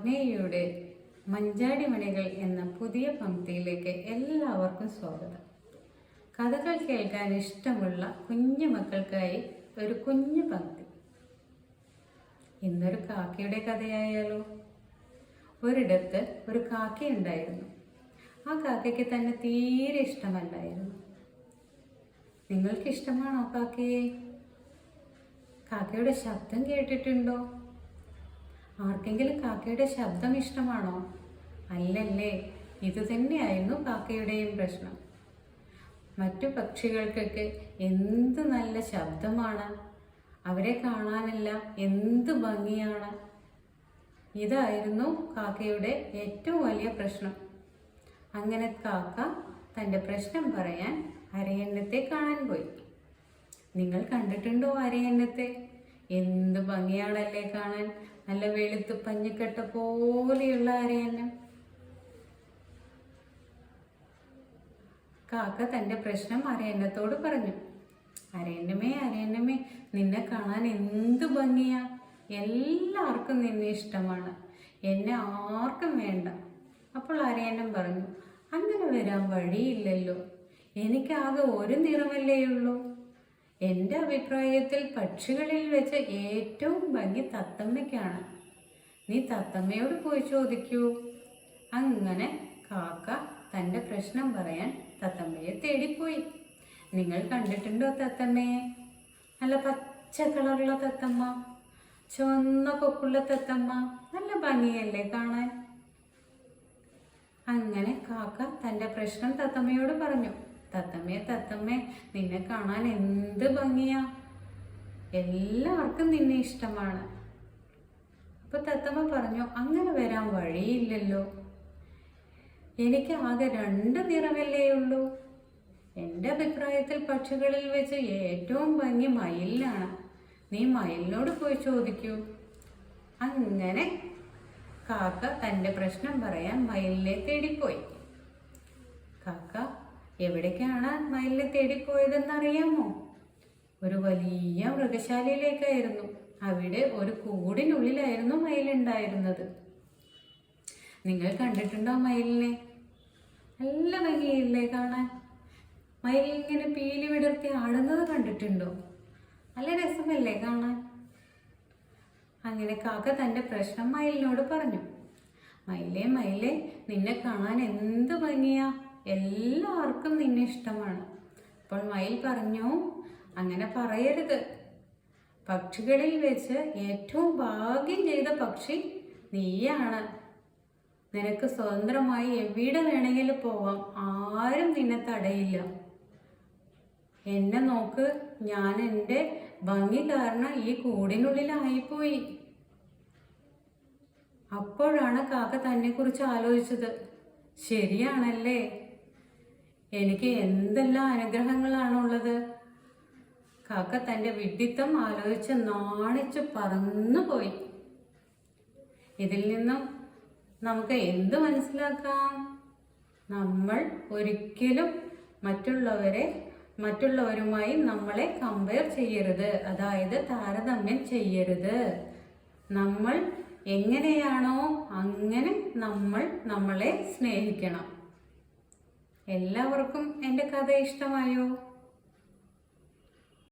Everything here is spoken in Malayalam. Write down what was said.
ചാനലിലെ മഞ്ചാടി മണികൾ എന്ന പുതിയ പംക്തിയിലേക്ക് എല്ലാവർക്കും സ്വാഗതം. കഥകൾ കേൾക്കാൻ ഇഷ്ടമുള്ള കുഞ്ഞു മക്കൾക്കായി ഒരു കുഞ്ഞു പംക്തി. ഇന്നൊരു കാക്കയുടെ കഥയായാലോ? ഒരിടത്ത് ഒരു കാക്കയുണ്ടായിരുന്നു ആ കാക്കയ്ക്ക് തന്നെ തീരെ ഇഷ്ടമല്ലായിരുന്നു. നിങ്ങൾക്ക് ഇഷ്ടമാണോ കാക്കയെ? കാക്കയുടെ ശബ്ദം കേട്ടിട്ടുണ്ടോ? ആർക്കെങ്കിലും കാക്കയുടെ ശബ്ദം ഇഷ്ടമാണോ? അല്ലല്ലേ ഇത് തന്നെയായിരുന്നു കാക്കയുടെയും പ്രശ്നം. മറ്റു പക്ഷികൾക്കൊക്കെ എന്ത് നല്ല ശബ്ദമാണ്? അവരെ കാണാനെല്ലാം എന്ത് ഭംഗിയാണ്? ഇതായിരുന്നു കാക്കയുടെ ഏറ്റവും വലിയ പ്രശ്നം. അങ്ങനെ കാക്ക തന്റെ പ്രശ്നം പറയാൻ അരയന്നത്തെ കാണാൻ പോയി. നിങ്ങൾ കണ്ടിട്ടുണ്ടോ അരയന്നത്തെ? എന്ത് ഭംഗിയാണല്ലേ കാണാൻ? നല്ല വെളുത്ത് പഞ്ഞിക്കെട്ട പോലെയുള്ള അരയന്നം കാക്ക തന്റെ പ്രശ്നം അരയന്നത്തോട് പറഞ്ഞു. അരയന്നമേ അരയന്നമേ നിന്നെ കാണാൻ എന്ത് ഭംഗിയാ? എല്ലാവർക്കും നിന്നെ ഇഷ്ടമാണ്. എന്നെ ആർക്കും വേണ്ട. അപ്പോൾ അരയന്നം പറഞ്ഞു. അങ്ങനെ വരാൻ വഴിയില്ലല്ലോ. എനിക്കാകെ ഒരു നിറമല്ലേയുള്ളൂ എന്റെ അഭിപ്രായത്തിൽ പക്ഷികളിൽ വെച്ച് ഏറ്റവും ഭംഗി തത്തമ്മയ്ക്കാണ്. നീ തത്തമ്മയോട് പോയി ചോദിക്കൂ. അങ്ങനെ കാക്ക തന്റെ പ്രശ്നം പറയാൻ തത്തമ്മയെ തേടിപ്പോയി. നിങ്ങൾ കണ്ടിട്ടുണ്ടോ തത്തമ്മയെ നല്ല പച്ച കളറുള്ള തത്തമ്മ ചുവന്ന കൊക്കുള്ള തത്തമ്മ നല്ല ഭംഗിയല്ലേ കാണാൻ? അങ്ങനെ കാക്ക തന്റെ പ്രശ്നം തത്തമ്മയോട് പറഞ്ഞു. തത്തമ്മയെ തത്തമ്മേ നിന്നെ കാണാൻ എന്ത് ഭംഗിയാ? എല്ലാവർക്കും നിന്നെ ഇഷ്ടമാണ്. അപ്പൊ തത്തമ്മ പറഞ്ഞു അങ്ങനെ വരാൻ വഴിയില്ലല്ലോ. എനിക്ക് ആകെ രണ്ട് നിറമല്ലേ ഉള്ളൂ. എന്റെ അഭിപ്രായത്തിൽ പക്ഷികളിൽ വെച്ച് ഏറ്റവും ഭംഗി മയിലാണ് നീ മയിലിനോട് പോയി ചോദിക്കൂ. അങ്ങനെ കാക്ക തന്റെ പ്രശ്നം പറയാൻ മയിലിനെ തേടിപ്പോയി. എവിടേക്കാണ് മയിലിനെ തേടിപ്പോയതെന്ന് അറിയാമോ ഒരു വലിയ മൃഗശാലയിലേക്കായിരുന്നു. അവിടെ ഒരു കൂടിനുള്ളിലായിരുന്നു മയിലുണ്ടായിരുന്നത്. നിങ്ങൾ കണ്ടിട്ടുണ്ടോ മയിലിനെ? നല്ല ഭംഗിയില്ലേ കാണാൻ? മയിലിങ്ങനെ പീലി വിടർത്തി ആടുന്നത് കണ്ടിട്ടുണ്ടോ? നല്ല രസമല്ലേ കാണാൻ? അങ്ങനെ കാക്ക തന്റെ പ്രശ്നം മയിലിനോട് പറഞ്ഞു. മയിലേ മയിലേ നിന്നെ കാണാൻ എന്ത് ഭംഗിയാ? എല്ലാവർക്കും നിന്നെ ഇഷ്ടമാണ്. അപ്പോൾ മയിൽ പറഞ്ഞു അങ്ങനെ പറയരുത്. പക്ഷികളിൽ വെച്ച് ഏറ്റവും ഭാഗ്യം ചെയ്ത പക്ഷി നീയാണ്. നിനക്ക് സ്വതന്ത്രമായി എവിടെ വേണമെങ്കിലും പോവാം. ആരും നിന്നെ തടയില്ല. എന്നെ നോക്ക് ഞാൻ എന്റെ ഭംഗി കാരണം ഈ കൂടിനുള്ളിലായിപ്പോയി. അപ്പോഴാണ് കാക്ക തന്നെക്കുറിച്ച് ആലോചിച്ചത്. ശരിയാണല്ലേ? എനിക്ക് എന്തെല്ലാം അനുഗ്രഹങ്ങളാണുള്ളത്. കാക്ക തന്റെ വിഡിത്തം ആലോചിച്ച് നാണിച്ച് പറന്നുപോയി ഇതിൽ നിന്നും നമുക്ക് എന്ത് മനസ്സിലാക്കാം? നമ്മൾ ഒരിക്കലും മറ്റുള്ളവരെ മറ്റുള്ളവരുമായി നമ്മളെ കമ്പയർ ചെയ്യരുത്. അതായത് താരതമ്യം ചെയ്യരുത്. നമ്മൾ എങ്ങനെയാണോ അങ്ങനെ നമ്മൾ നമ്മളെ സ്നേഹിക്കണം. എല്ലാവർക്കും എന്റെ കഥ ഇഷ്ടമായോ?